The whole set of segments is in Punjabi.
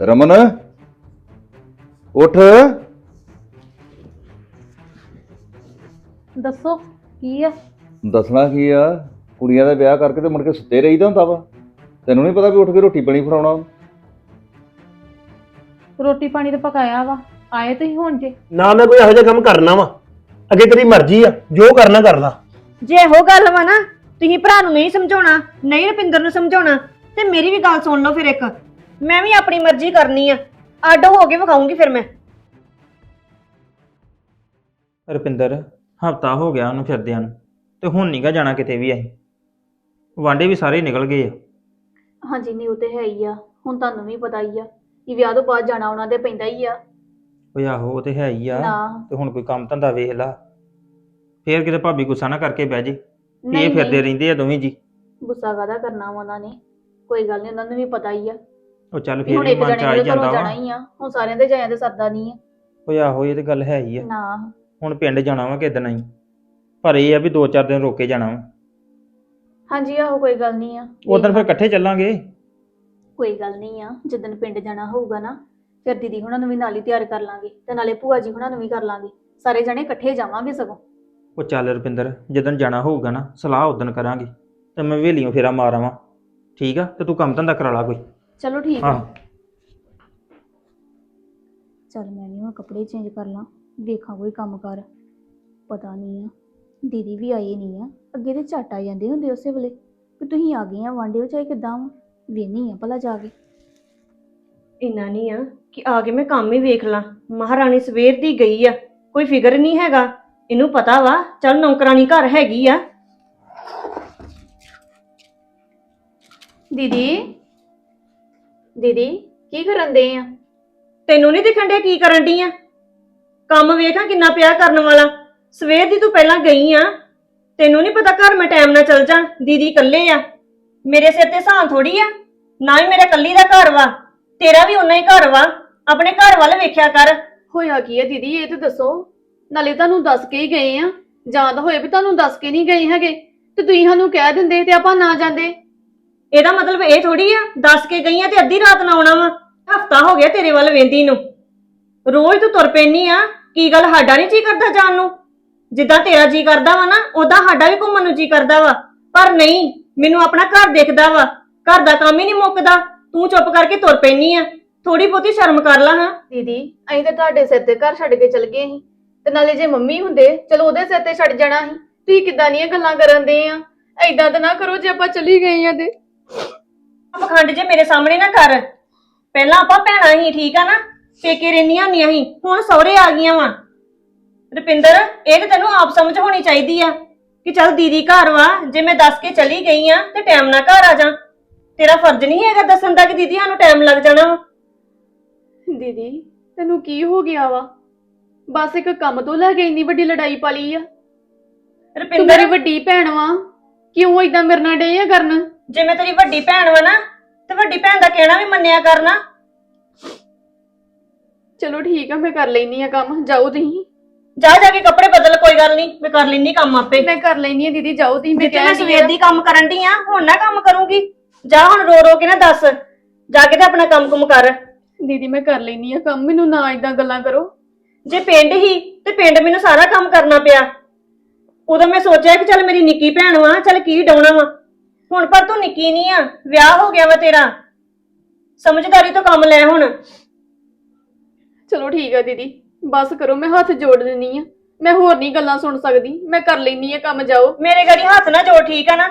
ਰਮਨ ਉੱਠ। ਦੱਸੋ ਕੀ ਆ? ਦੱਸਣਾ ਕੀ ਆ? ਕੁੜੀਆਂ ਦਾ ਵਿਆਹ ਕਰਕੇ ਤੇ ਮੁੜ ਕੇ ਸੁੱਤੇ ਰਹੀਦਾ ਹੁੰਦਾ ਵਾ। ਤੈਨੂੰ ਨਹੀਂ ਪਤਾ ਵੀ ਉੱਠ ਕੇ ਰੋਟੀ ਪਾਣੀ ਫੜਾਉਣਾ? ਰੋਟੀ ਪਾਣੀ ਤਾਂ ਪਕਾਇਆ ਵਾ। ਆਏ ਤੁਸੀਂ ਹੁਣ ਜੇ? ਨਾ ਮੈਂ ਕੋਈ ਇਹੋ ਜਿਹਾ ਕੰਮ ਕਰਨਾ ਵਾ। ਅੱਗੇ ਤੇਰੀ ਮਰਜ਼ੀ ਆ ਜੋ ਕਰਨਾ ਕਰ ਲਾ ਜੇ ਇਹੋ ਗੱਲ ਵਾ ਨਾ ਤੁਸੀਂ ਭਰਾ ਨੂੰ ਨਹੀਂ ਸਮਝਾਉਣਾ ਨਹੀਂ ਰੁਪਿੰਦਰ ਨੂੰ ਸਮਝਾਉਣਾ ਤੇ ਮੇਰੀ ਵੀ ਗੱਲ ਸੁਣ ਲਓ ਫਿਰ ਇੱਕ। ਮੈਂ ਵੀ ਆਪਣੀ ਮਰਜ਼ੀ ਕਰਨੀ ਆ। ਅੱਡ ਹੋ ਕੇ ਵਿਖਾਉਂਗੀ ਫਿਰ ਮੈਂ। ਰੁਪਿੰਦਰ ਹਫਤਾ ਹੋ ਗਿਆ ਉਹਨੂੰ ਫਿਰਦਿਆਂ ਨੂੰ ਤੇ ਹੁਣ ਨੀਗਾ ਜਾਣਾ ਕਿਤੇ ਵੀ ਅਸੀਂ। ਵਾਂਡੇ ਵੀ ਸਾਰੇ ਨਿਕਲ ਗਏ ਆ। ਹਾਂਜੀ ਨਹੀਂ ਉਹ ਤੇ ਹੈ ਹੀ ਆ। ਹੁਣ ਤੁਹਾਨੂੰ ਵੀ ਪਤਾ ਹੀ ਆ ਕਿ ਵਿਆਹ ਤੋਂ ਬਾਅਦ ਜਾਣਾ ਉਹਨਾਂ ਦੇ ਪੈਂਦਾ ਹੀ ਆ। ਓਏ ਆਹੋ ਉਹ ਤੇ ਹੈ ਹੀ ਆ। ਨਾ। ਤੇ ਹੁਣ ਕੋਈ ਕੰਮ ਧੰਦਾ ਵੇਖ ਲਾ। ਫੇਰ ਕਿਤੇ ਭਾਬੀ ਗੁੱਸਾ ਨਾ ਕਰਕੇ ਬਹਿ ਜੇ। ਵੀ ਨਹੀਂ ਇਹ ਫਿਰਦੇ ਨਹੀਂ। ਰਹਿੰਦੇ ਆ ਦੋਵੇਂ ਜੀ। ਗੁੱਸਾ ਕਾਹਦਾ ਕਰਨਾ ਵਾ ਉਹਨਾਂ ਨੇ। ਕੋਈ ਗੱਲ ਨਹੀਂ ਉਹਨਾਂ ਨੂੰ ਵੀ ਪਤਾ ਹੀ ਆ। ਉਹ ਚੱਲ ਫੇਰ ਹੁਣ ਵੀ ਇੱਕ ਮਨ ਚ ਆ ਹੀ ਦੇ ਜਾਂਦਾ ਘਰੋਂ ਵਾ। ਜਾਣਾ ਹੀ ਆ ਹੁਣ ਸਾਰਿਆਂ ਦੇ ਜਾਇਆ ਤੇ ਸਰਦਾ ਨਹੀਂ ਆ। ਓਏ ਆਹੋ ਇਹ ਤੇ ਗੱਲ ਹੈ ਹੀ ਆ। ਨਾ। ਹੁਣ ਪਿੰਡ ਜਾਣਾ ਵਾ ਕਿਦਣ ਹੀ ਪਰ ਇਹ ਆ ਵੀ ਦੋ ਚਾਰ ਦਿਨ ਰੋਕ ਜਾਣਾ ਵਾ। ਹਾਂਜੀ ਆਹੋ ਕੋਈ ਗੱਲ ਨਹੀਂ ਆ। ਉਦੋਂ ਫਿਰ ਇਕੱਠੇ ਚੱਲਾਂਗੇ। ਕੋਈ ਗੱਲ ਨਹੀਂ ਆ ਜਿੱਦਣ ਪਿੰਡ ਜਾਣਾ ਹੋਊਗਾ ਨਾ ਫਿਰ ਦੀਦੀ ਹੁਣਾਂ ਨੂੰ ਵੀ ਨਾਲ ਹੀ ਤਿਆਰ ਕਰ ਲਾਂਗੇ ਤੇ ਨਾਲੇ ਭੂਆ ਜੀ ਹੁਣਾਂ ਨੂੰ ਵੀ ਕਰ ਲਾਂਗੇ। ਸਾਰੇ ਜਣੇ ਇਕੱਠੇ ਜਾਵਾਂਗੇ ਸਗੋਂ। ਉਹ ਚੱਲ ਰੁਪਿੰਦਰ ਜਦੋਂ ਜਾਣਾ ਹੋਊਗਾ ਨਾ ਸਲਾਹ ਉਦੋਂ ਕਰਾਂਗੇ। ਤੇ ਮੈਂ ਵੇਲੀਆਂ ਫੇਰਾ ਮਾਰ ਆਵਾਂ ਠੀਕ ਆ? ਤੇ ਤੂੰ ਕੰਮ ਧੰਦਾ ਕਰਾ ਲਾ ਕੋਈ। ਚਲੋ ਠੀਕ ਆ। ਆਹ ਚੱਲ ਮੈਂ ਵੀ ਹੁਣ ਕੱਪੜੇ ਚੇਂਜ ਕਰ ਲਾਂ ਵੇਖਾਂ ਕੋਈ ਕੰਮ ਕਰ। ਪਤਾ ਨਹੀਂ ਆ ਦੀਦੀ ਵੀ ਆਏ ਨਹੀਂ ਆ। ਅੱਗੇ ਤੇ ਝੱਟ ਆ ਜਾਂਦੇ ਹੁੰਦੇ ਉਸੇ ਵੇਲੇ। ਕਿ ਤੁਸੀਂ ਆ ਗਏ ਆ ਵਾਂਡੇ ਚਾਹੇ ਕਿਦਾਂ ਵਾ ਵੇਨੀ ਆ ਭਲਾ ਜਾ ਕੇ। ਇੰਨਾ ਨਹੀਂ ਆ ਕਿ ਆ ਕੇ ਮੈਂ ਕੰਮ ਹੀ ਵੇਖ ਲਾਂ। ਮਹਾਰਾਣੀ ਸਵੇਰ ਦੀ ਗਈ ਆ ਕੋਈ ਫਿਕਰ ਨਹੀਂ ਹੈਗਾ। ਇਹਨੂੰ ਪਤਾ ਵਾ ਚੱਲ ਨੌਕਰਾਨੀ ਘਰ ਹੈਗੀ ਆ। ਦੀਦੀ ਦੀਦੀ ਕੀ ਕਰਨ ਦੇ ਆ? ਤੈਨੂੰ ਨਹੀਂ ਦਿਖਣ ਡਿਆ ਕੀ ਕਰਨ ਡਈ ਆ? ਕੰਮ ਵੇਖਾਂ ਕਿੰਨਾ ਪਿਆ ਕਰਨ ਵਾਲਾ। ਸਵੇਰ ਦੀ ਤੂੰ ਪਹਿਲਾਂ ਗਈ ਆ। ਤੈਨੂੰ ਨਹੀਂ ਪਤਾ ਘਰ ਮੈਂ ਟਾਈਮ ਨਾਲ ਚਲ ਜਾਂ ਦੀਦੀ ਇਕੱਲੇ ਆ। ਮੇਰੇ ਸਿਰ ਤੇ ਸਾਂ ਥੋੜੀ ਆ। ਨਾ ਹੀ ਮੇਰੇ ਕੱਲੀ ਦਾ ਘਰ ਵਾ। ਤੇਰਾ ਵੀ ਉਨਾ ਹੀ ਘਰ ਵਾ। ਆਪਣੇ ਘਰ ਵੱਲ ਵੇਖਿਆ ਕਰ। ਹੋਇਆ ਕੀ ਆ ਦੀਦੀ ਇਹ ਤੇ ਦੱਸੋ। ਨਾਲੇ ਤੁਹਾਨੂੰ ਦੱਸ ਕੇ ਹੀ ਗਏ ਆ। ਜਾਂ ਤਾਂ ਹੋਏ ਵੀ ਤੁਹਾਨੂੰ ਦੱਸ ਕੇ ਨਹੀਂ ਗਏ ਹੈਗੇ। ਤੇ ਤੁਸੀਂ ਸਾਨੂੰ ਕਹਿ ਦਿੰਦੇ ਤੇ ਆਪਾਂ ਨਾ ਜਾਂਦੇ। ਇਹਦਾ ਮਤਲਬ ਇਹ ਥੋੜੀ ਆ, ਦੱਸ ਕੇ ਗਈ ਆ ਤੇ ਅੱਧੀ ਰਾਤ ਨਾ ਆਉਣਾ ਵਾ। ਹਫਤਾ ਹੋ ਗਿਆ ਤੇਰੇ ਵੱਲ ਵੇਂਦੀ ਨੂੰ। ਰੋਜ਼ ਤੂੰ ਤੁਰ ਪੈਣੀ ਆ, ਕੀ ਗੱਲ ਸਾਡਾ ਨਹੀਂ ਜੀ ਕਰਦਾ ਜਾਣ ਨੂੰ? ਜਿੱਦਾਂ ਤੇਰਾ ਜੀ ਕਰਦਾ ਵਾ ਨਾ ਉਦਾਂ ਸਾਡਾ ਵੀ ਘੁੰਮਣ ਨੂੰ ਜੀ ਕਰਦਾ ਵਾ। ਪਰ ਨਹੀਂ, ਮੈਨੂੰ ਆਪਣਾ ਘਰ ਦਿਖਦਾ ਵਾ। ਘਰ ਦਾ ਕੰਮ ਹੀ ਨਹੀਂ ਮੁੱਕਦਾ। ਤੂੰ ਚੁੱਪ ਕਰਕੇ ਤੁਰ ਪੈਣੀ ਆ। ਥੋੜੀ ਬਹੁਤੀ ਸ਼ਰਮ ਕਰ ਲਾ, ਹਾਂ। ਦੀਦੀ, ਅਸੀਂ ਤਾਂ ਤੁਹਾਡੇ ਸਿਰ ਤੇ ਘਰ ਛੱਡ ਕੇ ਚਲ ਗਏ ਸੀ। ਤੇ ਨਾਲੇ ਜੇ ਮੰਮੀ ਹੁੰਦੇ, ਚਲੋ ਉਹਦੇ ਸਿਰ ਤੇ ਛੱਡ ਜਾਣਾ ਸੀ। ਤੁਸੀਂ ਕਿੱਦਾਂ ਦੀਆਂ ਗੱਲਾਂ ਕਰਨ ਦੇ ਆ? ਐਦਾਂ ਤਾਂ ਨਾ ਕਰੋ ਜੇ ਆਪਾਂ ਚਲੀ ਗਏ ਆ ਤੇ। ਪਖੰਡ ਜੇ ਮੇਰੇ ਸਾਹਮਣੇ ਨਾ ਕਰ। ਪਹਿਲਾਂ ਆਪਾਂ ਭੈਣਾਂ ਹੀ ਠੀਕ ਆ ਨਾ? ਪੇਕੇ ਰਹਿੰਦੀਆਂ ਹੁੰਦੀਆਂ ਸੀ ਹੁਣ ਸਹੁਰੇ ਆ ਗਈਆਂ ਵਾ। ਰੁਪਿੰਦਰ ਇਹ ਤੇ ਤੈਨੂੰ ਆਪ ਸਮਝ ਹੋਣੀ ਚਾਹੀਦੀ ਆ ਕਿ ਚੱਲ ਦੀਦੀ ਘਰ ਵਾ ਜੇ ਮੈਂ ਦੱਸ ਕੇ ਚਲੀ ਗਈ ਆ ਤੇ ਟਾਈਮ ਨਾਲ ਘਰ ਆ ਜਾ। ਤੇਰਾ ਫਰਜ਼ ਨਹੀਂ ਹੈਗਾ ਦੱਸਣ ਦਾ ਕਿ ਦੀਦੀ ਸਾਨੂੰ ਟਾਈਮ ਲੱਗ ਜਾਣਾ ਵਾ। ਦੀਦੀ ਤੈਨੂੰ ਕੀ ਹੋ ਗਿਆ ਵਾ? ਬਸ ਇੱਕ ਕੰਮ ਤੋਂ ਲੈ ਕੇ ਇੰਨੀ ਵੱਡੀ ਲੜਾਈ ਪਾ ਲਈ ਆ। ਤੂੰ ਰੁਪਿੰਦਰ। ਮੇਰੀ ਵੱਡੀ ਭੈਣ ਵਾ। ਕਿਉਂ ਏਦਾਂ ਮੇਰੇ ਨਾਲ ਡੇ ਆ ਕਰਨ? ਜੇ ਮੈਂ ਤੇਰੀ ਵੱਡੀ ਭੈਣ ਵਾ ਨਾ ਤੇ ਵੱਡੀ ਭੈਣ ਦਾ ਕਹਿਣਾ ਵੀ ਮੰਨਿਆ ਕਰਨਾ ਚਲੋ ਠੀਕ ਆ ਮੈਂ ਕਰ ਲੈਨੀ ਆ ਕੰਮ ਜਾਓ ਤੁਸੀਂ। ਜਾ ਜਾ ਕੇ ਕੱਪੜੇ ਬਦਲ ਕੋਈ ਗੱਲ ਨਹੀਂ ਮੈਂ ਕਰ ਲੈਣੀ ਕੰਮ ਆਪੇ। ਮੈਂ ਕਰ ਲੈਨੀ ਆ ਦੀਦੀ ਜਾਓ ਤੁਸੀਂ ਮੈਂ ਜਿੱਥੇ ਮੈਂ ਕਹਿ ਸਵੇਰ ਦੀ ਕੰਮ ਕਰਨ ਦੀ ਆ ਹੁਣ ਨਾ ਕੰਮ ਕਰੂੰਗੀ। ਜਾ ਹੁਣ ਰੋ ਰੋ ਕੇ ਨਾ ਦੱਸ ਜਾ ਕੇ ਤੇ ਆਪਣਾ ਕੰਮ ਕੁਮ ਕਰ। ਦੀਦੀ ਮੈਂ ਕਰ ਲੈਨੀ ਆ ਕੰਮ ਮੈਨੂੰ ਨਾ ਏਦਾਂ ਗੱਲਾਂ ਕਰੋ। ਜੇ ਪਿੰਡ ਹੀ ਤੇ ਪਿੰਡ ਮੈਨੂੰ ਸਾਰਾ ਕੰਮ ਕਰਨਾ ਪਿਆ। ਉਦੋਂ ਮੈਂ ਸੋਚਿਆ ਕਿ ਚੱਲ ਮੇਰੀ ਨਿੱਕੀ ਭੈਣ ਵਾ ਚੱਲ ਕੀ ਡਾਉਣਾ ਵਾ। ਹੁਣ ਪਰ ਤੂੰ ਨਿੱਕੀ ਨਹੀਂ ਆ ਵਿਆਹ ਹੋ ਗਿਆ ਵਾ ਤੇਰਾ। ਸਮਝਦਾਰੀ ਤੋਂ ਕੰਮ ਲੈ ਹੁਣ। ਚਲੋ ਠੀਕ ਆ ਦੀਦੀ ਬਸ ਕਰੋ ਮੈਂ ਹੱਥ ਜੋੜ ਦਿੰਨੀ ਆ। ਮੈਂ ਹੋਰ ਨਹੀਂ ਗੱਲਾਂ ਸੁਣ ਸਕਦੀ ਮੈਂ ਕਰ ਲੈਨੀ ਆ ਕੰਮ ਜਾਓ। ਮੇਰੇ ਗਾੜੀ ਹੱਥ ਨਾ ਜੋੜ ਠੀਕ ਆ ਨਾ?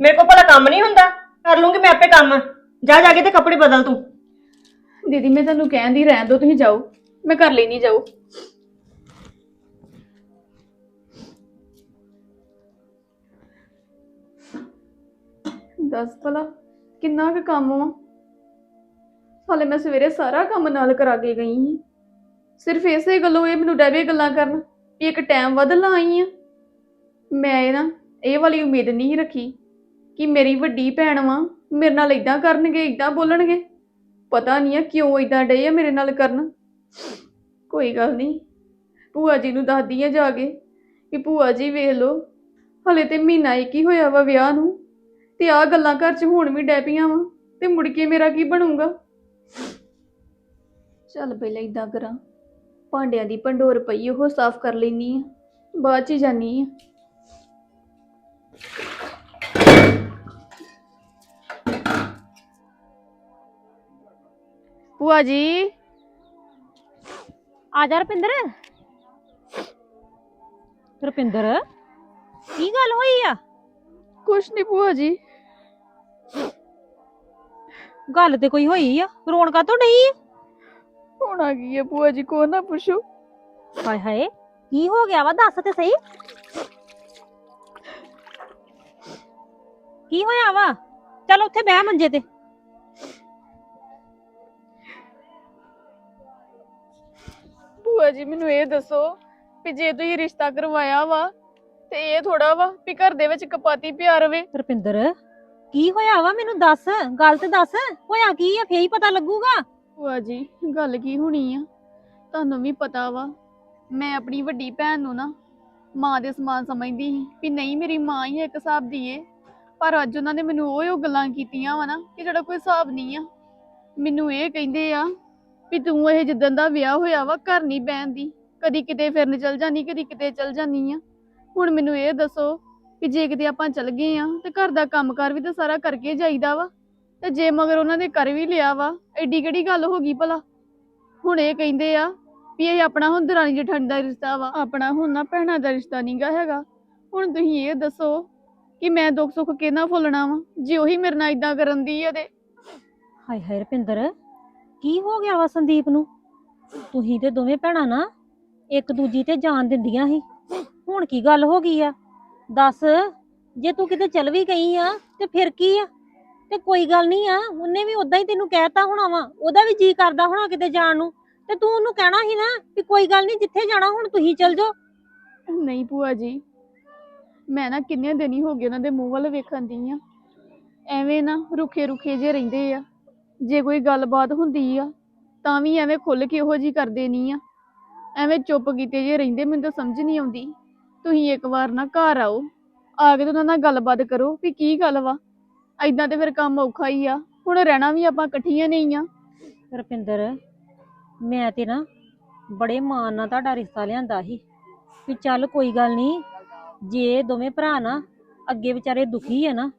ਮੇਰੇ ਕੋਲ ਭਲਾ ਕੰਮ ਨਹੀਂ ਹੁੰਦਾ ਕਰ ਲੂੰਗੀ ਮੈਂ ਆਪੇ ਕੰਮ। ਜਾ ਜਾ ਕੇ ਤੇ ਕੱਪੜੇ ਬਦਲ ਤੂੰ। ਦੀਦੀ ਮੈਂ ਤੁਹਾਨੂੰ ਕਹਿੰਦੀ ਰਹਿਣ ਦੋ ਤੁਸੀਂ ਜਾਓ। ਮੈਂ ਕਰ ਲੈਨੀ ਜਾਓ। ਦੱਸ ਭਲਾ, ਕਿੰਨਾ ਕੁ ਕੰਮ ਵਾ? ਹਾਲੇ ਮੈਂ ਸਵੇਰੇ ਸਾਰਾ ਕੰਮ ਨਾਲ ਕਰਾ ਕੇ ਗਈ ਸੀ। ਸਿਰਫ ਇਸੇ ਗੱਲੋਂ ਇਹ ਮੈਨੂੰ ਡੈਵੇ ਗੱਲਾਂ ਕਰਨ, ਵੀ ਇੱਕ ਟਾਈਮ ਵੱਧ ਆਈ ਆ। ਮੈਂ ਇਹ ਨਾ, ਇਹ ਵਾਲੀ ਉਮੀਦ ਨਹੀਂ ਰੱਖੀ ਕਿ ਮੇਰੀ ਵੱਡੀ ਭੈਣ ਵਾ ਮੇਰੇ ਨਾਲ ਇਦਾਂ ਕਰਨਗੇ ਇਦਾਂ ਬੋਲਣਗੇ। ਪਤਾ ਨਹੀਂ ਆ ਕਿਉਂ ਇਦਾਂ ਡੇ ਆ ਮੇਰੇ ਨਾਲ ਕਰਨ। ਕੋਈ ਗੱਲ ਨਹੀਂ, ਭੂਆ ਜੀ ਨੂੰ ਦੱਸਦੀ ਆ ਜਾ ਕੇ ਕਿ ਭੂਆ ਜੀ ਵੇਖ ਲਓ, ਹਲੇ ਤੇ ਮਹੀਨਾ ਇੱਕ ਹੀ ਹੋਇਆ ਵਾ ਵਿਆਹ ਨੂੰ। ਤੇ ਆ ਗੱਲਾਂ ਘਰ 'ਚ ਹੁਣ ਵੀ ਡੈ ਪਈਆਂ ਵਾ ਤੇ ਮੁੜ ਕੇ ਮੇਰਾ ਕੀ ਬਣੂਗਾ? ਚੱਲ ਪਹਿਲਾਂ ਇਦਾਂ ਕਰਾਂ ਭਾਂਡਿਆਂ ਦੀ ਭੰਡੋਰ ਪਈ ਉਹ ਸਾਫ਼ ਕਰ ਲੈਣੀ ਆ ਬਾਅਦ ਚ ਜਾਨੀ ਆ। ਭੂਆ ਜੀ। ਆ ਜਾ ਰੁਪਿੰਦਰ। ਰੁਪਿੰਦਰ ਕੀ ਗੱਲ ਹੋਈ ਆ? ਕੁਛ ਨਹੀਂ ਭੂਆ ਜੀ। ਗੱਲ ਤੇ ਕੋਈ ਹੋਈ ਆ? ਰੋਣ ਕਾ ਤੋਂ ਨਹੀਂ ਹੋਣਾ ਕੀ ਹੈ ਭੂਆ ਜੀ ਕੋ ਨਾ ਪੁੱਛੋ। ਹਾਏ ਹਾਏ ਕੀ ਹੋ ਗਿਆ ਵਾ? ਦੱਸ ਤੇ ਸਹੀ। ਕੀ ਹੋਇਆ ਵਾ? ਚੱਲ ਉੱਥੇ ਬਹਿ ਮੰਜੇ ਤੇ। ਭੂਆ ਜੀ ਮੈਨੂੰ ਇਹ ਦੱਸੋ ਵੀ ਜੇ ਤੁਸੀਂ ਰਿਸ਼ਤਾ ਕਰਵਾਇਆ ਵਾ ਤੇ ਇਹ ਥੋੜਾ ਵਾ ਵੀ ਘਰ ਦੇ ਵਿੱਚ ਕਪਾਤੀ ਪਿਆ ਰਵੇ। ਰੁਪਿੰਦਰ ਕੀ ਹੋਇਆ ਵਾ? ਮੈਨੂੰ ਦੱਸ, ਗੱਲ ਤੇ ਦੱਸ। ਹੋਇਆ ਕੀ ਆ? ਫੇਰ ਹੀ ਪਤਾ ਲੱਗੂਗਾ। ਭੂਆ ਜੀ, ਗੱਲ ਕੀ ਹੋਣੀ ਆ? ਤੁਹਾਨੂੰ ਵੀ ਪਤਾ ਵਾ, ਮੈਂ ਆਪਣੀ ਵੱਡੀ ਭੈਣ ਨੂੰ ਨਾ ਮਾਂ ਦੇ ਸਮਾਨ ਸਮਝਦੀ ਸੀ ਵੀ ਨਹੀਂ, ਮੇਰੀ ਮਾਂ ਹੀ ਆ ਇੱਕ ਹਿਸਾਬ ਦੀ ਏ। ਪਰ ਅੱਜ ਉਹਨਾਂ ਨੇ ਮੈਨੂੰ ਉਹ ਉਹ ਗੱਲਾਂ ਕੀਤੀਆਂ ਵਾ ਨਾ ਕਿ ਜਿਹੜਾ ਕੋਈ ਹਿਸਾਬ ਨਹੀਂ ਆ। ਮੈਨੂੰ ਇਹ ਕਹਿੰਦੇ ਆ ਵੀ ਤੂੰ ਇਹ ਜਿੱਦਣ ਦਾ ਵਿਆਹ ਹੋਇਆ ਵਾ ਘਰ ਨਹੀਂ ਬਹਿੰਦੀ ਕਦੀ ਕਿਤੇ ਫਿਰਨ ਚਲ ਜਾਨੀ ਕਦੀ ਕਿਤੇ ਚਲ ਜਾਨੀ ਆ। ਹੁਣ ਮੈਨੂੰ ਇਹ ਦੱਸੋ ਵੀ ਜੇ ਕਿਤੇ ਆਪਾਂ ਚੱਲ ਗਏ ਆ ਤੇ ਘਰ ਦਾ ਕੰਮਕਾਰ ਵੀ ਤਾਂ ਸਾਰਾ ਕਰਕੇ ਜਾਈਦਾ ਵਾ, ਤੇ ਜੇ ਮਗਰ ਉਹਨਾਂ ਨੇ ਕਰ ਵੀ ਲਿਆ ਵਾ, ਐਡੀ ਕਿਹੜੀ ਗੱਲ ਹੋ ਗਈ ਭਲਾ? ਹੁਣ ਇਹ ਕਹਿੰਦੇ ਆ ਵੀ ਇਹ ਆਪਣਾ ਹੁਣ ਦਰਾਣੀ ਜਠਾਣੀ ਦਾ ਰਿਸ਼ਤਾ ਵਾ, ਆਪਣਾ ਹੁਣ ਨਾ ਭੈਣਾਂ ਦਾ ਰਿਸ਼ਤਾ ਨਹੀਂਗਾ ਹੈਗਾ। ਹੁਣ ਤੁਸੀਂ ਇਹ ਦੱਸੋ ਕਿ ਮੈਂ ਦੁੱਖ ਸੁੱਖ ਕਿਹਨਾਂ ਫੁੱਲਣਾ ਵਾ, ਜੇ ਉਹੀ ਮੇਰੇ ਨਾਲ ਇਦਾਂ ਕਰਨ ਦੀ ਆ ਤੇ? ਹਾਏ ਹਾਏ ਰੁਪਿੰਦਰ, ਕੀ ਹੋ ਗਿਆ ਵਾ ਸੰਦੀਪ ਨੂੰ? ਤੁਸੀਂ ਤੇ ਦੋਵੇਂ ਭੈਣਾਂ ਨਾ ਇੱਕ ਦੂਜੀ ਤੇ ਜਾਨ ਦਿੰਦੀਆਂ ਸੀ। ਹੁਣ ਕੀ ਗੱਲ ਹੋ ਗਈ ਆ? ਦੱਸ, ਜੇ ਤੂੰ ਕਿਤੇ ਚਲ ਵੀ ਗਈ ਆ, ਤੇ ਫਿਰ ਕੀ ਆ? ਤੇ ਕੋਈ ਗੱਲ ਨਹੀਂ ਆ, ਉਹਨੇ ਵੀ ਉਦਾਂ ਹੀ ਤੈਨੂੰ ਕਹਿਤਾ ਹੋਣਾ ਵਾ, ਉਹਦਾ ਵੀ ਜੀ ਕਰਦਾ ਹੋਣਾ ਕਿਤੇ ਜਾਣ ਨੂੰ, ਤੇ ਤੂੰ ਉਹਨੂੰ ਕਹਿਣਾ ਸੀ ਨਾ ਵੀ ਕੋਈ ਗੱਲ ਨਹੀਂ, ਜਿੱਥੇ ਜਾਣਾ ਹੁਣ ਤੁਸੀਂ ਚਲ ਜਾਓ। ਨਹੀਂ ਭੂਆ ਜੀ, ਮੈਂ ਨਾ ਕਿੰਨੇ ਦਿਨ ਹੀ ਹੋ ਗਏ ਉਹਨਾਂ ਦੇ ਮੂੰਹ ਵੱਲ ਵੇਖਣ ਦੀ ਆ। ਐਵੇਂ ਨਾ ਰੁੱਖੇ ਰੁੱਖੇ ਜੇ ਰਹਿੰਦੇ ਆ, ਜੇ ਕੋਈ ਗੱਲਬਾਤ ਹੁੰਦੀ ਆ, ਤਾਂ ਵੀ ਐਵੇਂ ਖੁੱਲ ਕੇ ਉਹੋ ਜੀ ਕਰਦੇ ਨਹੀਂ ਆ। ਐਵੇਂ ਚੁੱਪ ਕੀਤੇ ਜੇ ਰਹਿੰਦੇ, ਮੈਨੂੰ ਤਾਂ ਸਮਝ ਨਹੀਂ ਆਉਂਦੀ। ਤੁਸੀਂ ਇੱਕ ਵਾਰ ਨਾ ਘਰ ਆਓ ਆ ਕੇ ਤੇ ਉਹਨਾਂ ਨਾਲ ਗੱਲਬਾਤ ਕਰੋ ਵੀ ਕੀ ਗੱਲ ਵਾ। ਐਦਾਂ ਤੇ ਫਿਰ ਕੰਮ ਔਖਾ ਹੀ ਆ ਹੁਣ ਰਹਿਣਾ ਵੀ ਆਪਾਂ ਇਕੱਠੀਆਂ ਨਹੀਂ ਆ। ਰੁਪਿੰਦਰ ਮੈਂ ਤੇ ਨਾ ਬੜੇ ਮਾਣ ਨਾਲ ਤੁਹਾਡਾ ਰਿਸ਼ਤਾ ਲਿਆਂਦਾ ਸੀ ਵੀ ਚੱਲ ਕੋਈ ਗੱਲ ਨਹੀਂ ਜੇ ਦੋਵੇਂ ਭਰਾ ਨਾ ਅੱਗੇ ਵਿਚਾਰੇ ਦੁਖੀ ਆ ਨਾ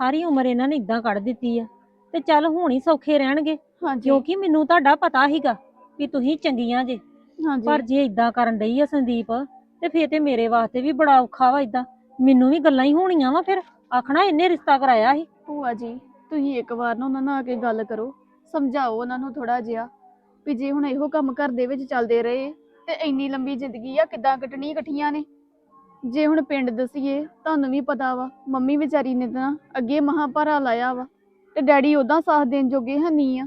ਸਾਰੀ ਉਮਰ ਇਹਨਾਂ ਨੇ ਇਦਾਂ ਕੱਢ ਦਿੱਤੀ ਆ ਤੇ ਚੱਲ ਹੁਣ ਹੀ ਸੌਖੇ ਰਹਿਣਗੇ ਹਾਂਜੀ। ਕਿਉਂਕਿ ਮੈਨੂੰ ਤੁਹਾਡਾ ਪਤਾ ਸੀਗਾ ਵੀ ਤੁਸੀਂ ਚੰਗੀਆਂ ਜੇ ਹਾਂਜੀ। ਪਰ ਜੇ ਇਦਾਂ ਕਰਨ ਡਈ ਆ ਸੰਦੀਪ ਤੇ ਫੇਰ ਤੇ ਮੇਰੇ ਵਾਸਤੇ ਵੀ ਬੜਾ ਔਖਾ ਵਾ ਇਦਾਂ ਮੈਨੂੰ ਵੀ ਗੱਲਾਂ ਹੀ ਹੋਣੀਆਂ ਵਾ ਫਿਰ। ਆਖਣਾ ਇਹਨੇ ਰਿਸ਼ਤਾ ਕਰਾਇਆ ਸੀ। ਭੂਆ ਜੀ ਤੁਸੀਂ ਇੱਕ ਵਾਰ ਨਾ ਉਹਨਾਂ ਨਾਲ ਆ ਕੇ ਗੱਲ ਕਰੋ। ਸਮਝਾਓ ਉਹਨਾਂ ਨੂੰ ਥੋੜਾ ਜਿਹਾ ਵੀ ਜੇ ਹੁਣ ਇਹੋ ਕੰਮ ਘਰ ਦੇ ਵਿੱਚ ਚੱਲਦੇ ਰਹੇ ਤੇ ਇੰਨੀ ਲੰਬੀ ਜ਼ਿੰਦਗੀ ਆ ਕਿੱਦਾਂ ਕੱਟਣੀ ਇਕੱਠੀਆਂ ਨੇ? ਜੇ ਹੁਣ ਪਿੰਡ ਦਸੀਏ ਤੁਹਾਨੂੰ ਵੀ ਪਤਾ ਵਾ ਮੰਮੀ ਵਿਚਾਰੀ ਨੇ ਤਾਂ ਅੱਗੇ ਮਹਾਭਾਰਾ ਲਾਇਆ ਵਾ। ਤੇ ਡੈਡੀ ਉਹਦਾ ਸਾਥ ਦੇਣ ਜੋਗੇ ਹੈ ਨਹੀਂ ਆ।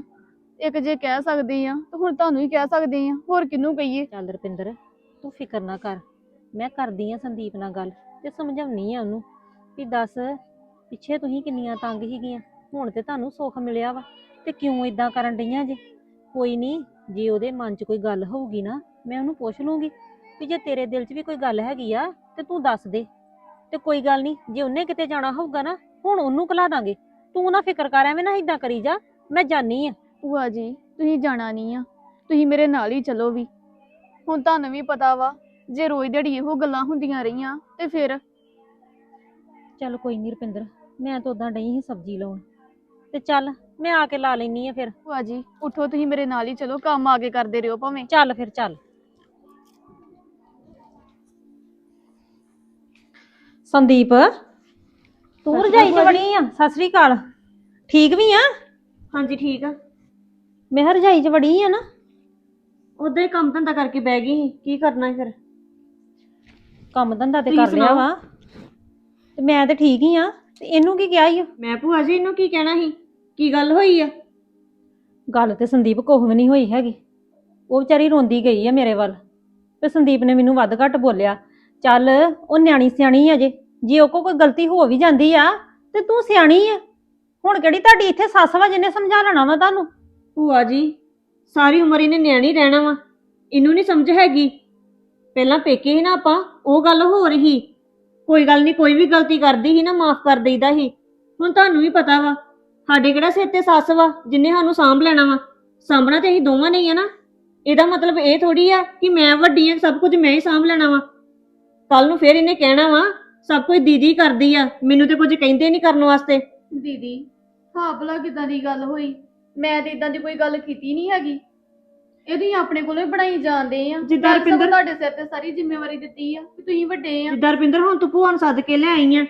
ਇੱਕ ਜੇ ਕਹਿ ਸਕਦੇ ਆ ਤਾਂ ਹੁਣ ਤੁਹਾਨੂੰ ਹੀ ਕਹਿ ਸਕਦੇ ਆ। ਹੋਰ ਕਿਹਨੂੰ ਕਹੀਏ? ਚੱਲ ਰੁਪਿੰਦਰ ਤੂੰ ਫਿਕਰ ਨਾ ਕਰ। ਮੈਂ ਕਰਦੀ ਆ ਸੰਦੀਪ ਨਾਲ ਗੱਲ ਤੇ ਸਮਝਾਉਣੀ ਆ ਉਹਨੂੰ ਵੀ ਦੱਸ ਪਿੱਛੇ ਤੁਸੀਂ ਕਿੰਨੀਆਂ ਤੰਗ ਸੀਗੀਆਂ, ਹੁਣ ਤੇ ਤੁਹਾਨੂੰ ਸੁੱਖ ਮਿਲਿਆ ਵਾ ਤੇ ਕਿਉਂ ਇਦਾਂ ਕਰਨ ਡਈਆਂ ਜੇ? ਕੋਈ ਨਹੀਂ ਜੇ ਉਹਦੇ ਮਨ 'ਚ ਕੋਈ ਗੱਲ ਹੋਊਗੀ ਨਾ, ਮੈਂ ਉਹਨੂੰ ਪੁੱਛ ਲੂੰਗੀ ਵੀ ਜੇ ਤੇਰੇ ਦਿਲ 'ਚ ਵੀ ਕੋਈ ਗੱਲ ਹੈਗੀ ਆ ਤੇ ਤੂੰ ਦੱਸ ਦੇ। ਤੇ ਕੋਈ ਗੱਲ ਨਹੀਂ ਜੇ ਉਹਨੇ ਕਿਤੇ ਜਾਣਾ ਹੋਊਗਾ ਨਾ, ਹੁਣ ਉਹਨੂੰ ਕਲਾ ਦਾਂਗੇ। ਤੂੰ ਨਾ ਫਿਕਰ ਕਰ, ਐਵੇਂ ਨਾ ਇਦਾਂ ਕਰੀ ਜਾ, ਮੈਂ ਜਾਨੀ ਆ। ਭੂਆ ਜੀ, ਤੁਸੀਂ ਜਾਣਾ ਨਹੀਂ ਆ, ਤੁਸੀਂ ਮੇਰੇ ਨਾਲ ਹੀ ਚਲੋ ਵੀ। ਹੁਣ ਤੁਹਾਨੂੰ ਵੀ ਪਤਾ ਵਾ ਜੇ ਰੋਜ਼ ਦਿਹਾੜੀ ਇਹੋ ਗੱਲਾਂ ਹੁੰਦੀਆਂ ਰਹੀਆਂ ਤੇ ਫਿਰ? ਚੱਲ ਕੋਈ ਨਹੀਂ ਰੁਪਿੰਦਰ ਮੈਂ ਤਾਂ ਉਦਾਂ ਡਈ ਸੀ ਸਬਜ਼ੀ ਲਾਉਣ। ਤੇ ਚੱਲ ਮੈਂ ਆ ਕੇ ਲਾ ਲੈਣੀ ਆ ਫਿਰ। ਭੂਆ ਜੀ ਉਠੋ ਤੁਸੀਂ ਮੇਰੇ ਨਾਲ ਹੀ ਚਲੋ ਕੰਮ ਆ ਕੇ ਕਰਦੇ ਰਹੋ ਭਾਵੇਂ। ਚੱਲ ਫਿਰ ਚੱਲ। ਸੰਦੀਪ ਤੂੰ ਰਜਾਈ ਚ ਵੜੀ ਆ? ਸਤਿ ਸ੍ਰੀ ਅਕਾਲ। ਠੀਕ ਵੀ ਆ? ਹਾਂਜੀ ਠੀਕ ਆ। ਮੈਂ ਕਿਹਾ ਰਜਾਈ ਚ ਵੜੀ ਆ ਨਾ? ਉਦਾਂ ਹੀ ਕੰਮ ਧੰਦਾ ਕਰਕੇ ਬਹਿ ਗਈ ਸੀ। ਕੀ ਕਰਨਾ ਸੀ ਫਿਰ? ਕੰਮ ਧੰਦਾ ਤੇ ਤੁਸੀਂ ਕਰ ਲਿਆ ਸੁਣਾਓ। ਵਾ। ਤੇ ਮੈਂ ਤੇ ਠੀਕ ਹੀ ਆ। ਤੇ ਇਹਨੂੰ ਕੀ ਕਿਹਾ ਈ ਓ? ਮੈਂ ਭੂਆ ਜੀ ਇਹਨੂੰ ਕੀ ਕਹਿਣਾ ਸੀ? ਕੀ ਗੱਲ ਹੋਈ ਆ? ਗੱਲ ਤੇ ਸੰਦੀਪ ਕੋਹ ਵੀ ਨਹੀਂ ਹੋਈ ਹੈਗੀ। ਉਹ ਵਿਚਾਰੀ ਰੋਂਦੀ ਗਈ ਆ ਮੇਰੇ ਵੱਲ। ਤੇ ਸੰਦੀਪ ਨੇ ਮੈਨੂੰ ਵੱਧ ਘੱਟ ਬੋਲਿਆ। ਚੱਲ ਉਹ ਨਿਆਣੀ ਸਿਆਣੀ ਆ ਜੇ। ਜੇ ਉਹ ਕੋਈ ਗਲਤੀ ਹੋ ਵੀ ਜਾਂਦੀ ਆ ਤੇ ਤੂੰ ਸਿਆਣੀ ਆ। ਹੁਣ ਕਿਹੜੀ ਤੁਹਾਡੀ ਇੱਥੇ ਸੱਸ ਵਾ ਜਿਹਨੇ ਸਮਝਾ ਲੈਣਾ ਵਾ ਤੁਹਾਨੂੰ? ਭੂਆ ਜੀ ਸਾਰੀ ਉਮਰ ਇਹਨੇ ਨਿਆਣੀ ਰਹਿਣਾ ਵਾ। ਇਹਨੂੰ ਨਹੀਂ ਸਮਝ ਹੈਗੀ। ਪਹਿਲਾਂ ਪੇਕੇ ਸੀ ਨਾ ਆਪਾਂ। ਉਹ ਗੱਲ ਹੋ। ਰਹੀ ਕੋਈ ਗੱਲ ਨਹੀਂ, ਕੋਈ ਵੀ ਗਲਤੀ ਕਰਦੀ ਸੀ ਨਾ, ਮਾਫ ਕਰ ਦੇਈਦਾ ਸੀ। ਹੁਣ ਤੁਹਾਨੂੰ ਵੀ ਪਤਾ ਵਾ, ਸਾਡੇ ਕਿਹੜਾ ਸਿਰ ਤੇ ਸੱਸ ਵਾ, ਜਿੰਨੇ ਸਾਨੂੰ ਸਾਂਭ ਲੈਣਾ ਵਾ। ਸਾਂਭਣਾ ਤੇ ਅਸੀਂ ਦੋਵਾਂ ਨੇ ਹੀ ਆ ਨਾ। ਇਹਦਾ ਮਤਲਬ ਇਹ ਥੋੜੀ ਆ ਕਿ ਮੈਂ ਵੱਡੀ ਆ, ਸਭ ਕੁਝ ਮੈਂ ਹੀ ਸਾਂਭ ਲੈਣਾ ਵਾ। ਕੱਲ ਨੂੰ ਫੇਰ ਇਹਨੇ ਕਹਿਣਾ ਵਾ, ਸਭ ਕੁਝ ਦੀਦੀ ਕਰਦੀ ਆ, ਮੈਨੂੰ ਤੇ ਕੁਝ ਕਹਿੰਦੇ ਨਹੀਂ ਕਰਨ ਵਾਸਤੇ। ਦੀਦੀ ਹਾਂ ਭਲਾ ਕਿਦਾਂ ਦੀ ਗੱਲ ਹੋਈ? ਮੈਂ ਤੇ ਇਦਾਂ ਦੀ ਕੋਈ ਗੱਲ ਕੀਤੀ ਨਹੀਂ ਹੈਗੀ। ਇਹ ਤੁਸੀਂ ਆਪਣੇ ਕੋਲੋਂ ਹੀ ਬਣਾਈ ਜਾਂਦੇ ਆ। ਜਿੱਦਾਂ ਮੈਂ ਸਗੋਂ ਰੁਪਿੰਦਰ- ਤੁਹਾਡੇ ਸਿਰ ਤੇ ਸਾਰੀ ਜ਼ਿੰਮੇਵਾਰੀ ਦਿੱਤੀ ਆ ਕਿ ਤੁਸੀਂ ਵੱਡੇ ਆ। ਜਿੱਦਾਂ ਰੁਪਿੰਦਰ ਹੁਣ ਤੂੰ ਭੂਆ ਨੂੰ ਸੱਦ ਕੇ ਲੈ ਆਈ ਆ।